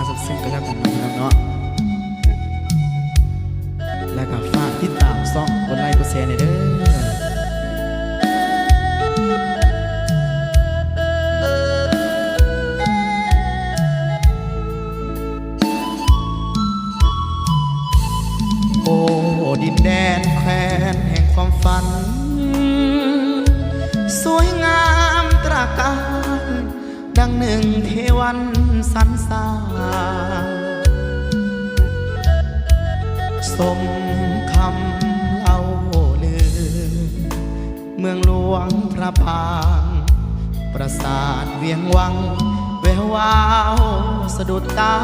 ครับพี่น้องเนาะแล้วก็ฝากติดตามซ่องกดไลค์กดแชร์หน่อยเด้อโอ้ดินแดนแคว้นแห่งความฝัน สวยงามตราการ ดังหนึ่งเทวันสรรสร้าสมคำเล่าลือ เมืองหลวงพระบาง ปราสาทเวียงวัง แวววาวสะดุดตา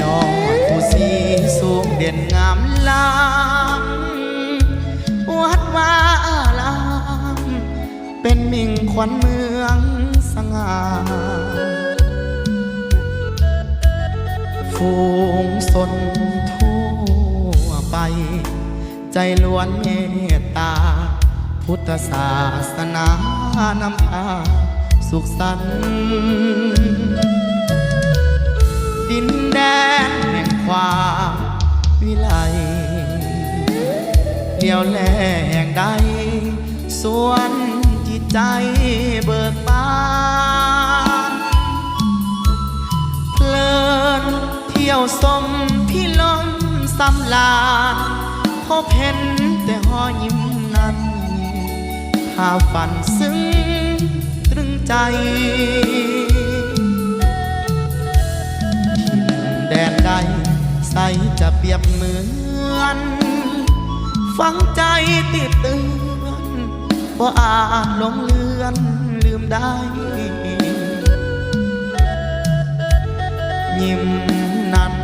ยอดผู้สีสูงเด่นงามล้ำ เป็นมิ่งขวัญเมืองสง่าฝูงสนทั่วไป ใจล้วนเมตตา พุทธศาสนานำพาสุขสันต์ดินแดนแห่งความวิไลเดียวแลแห่งใดส่วน ใจเบิกบานเพลินเที่ยวสมพี่ลมสำลานพบเห็นแต่หอยิ้มนั้นภาพฝันซึ้งตรึงใจแดนใดใสจะเปรียบเหมือนฟังใจติดตือ บ่อานลงเลือนลืมได้ ยิ้มนั้น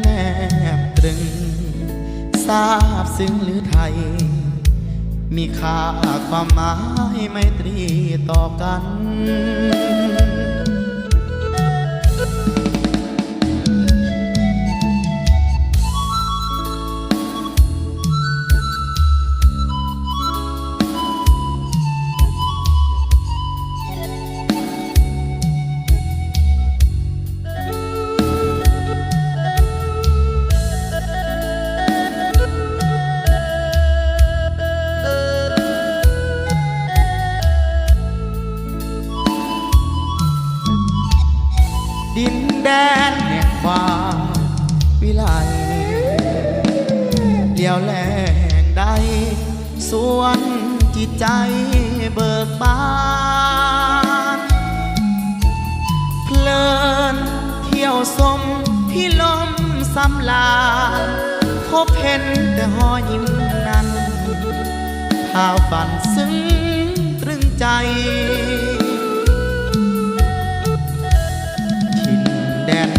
แนบตรึงทราบซึ้งหรือไทย มีค่าความหมายไม่ตรีต่อกัน ดินแดนแห่งความวิไลเดียวแลแห่งใดส่วนจิตใจเบิกบานเพลินเที่ยวสมพี่ลมสำลาพบเห็นแต่หอยิ้มนั้นภาพฝันซึ้งตรึงใจ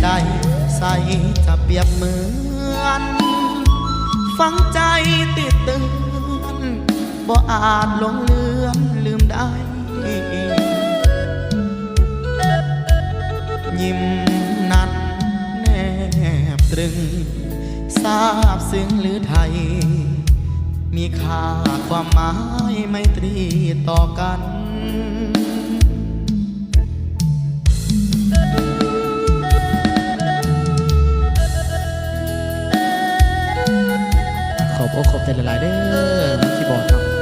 ใดใสจะเปรียบเหมือน ฟังใจติดตือนบ่อาจหลงเลือนลืมได้ ยิ้มนั้นแนบตรึงทราบซึ้งหรือไทย มีค่าความหมายไม่ตรีต่อกัน ขอบใจหลายๆเด้อมันที่บอกเนาะ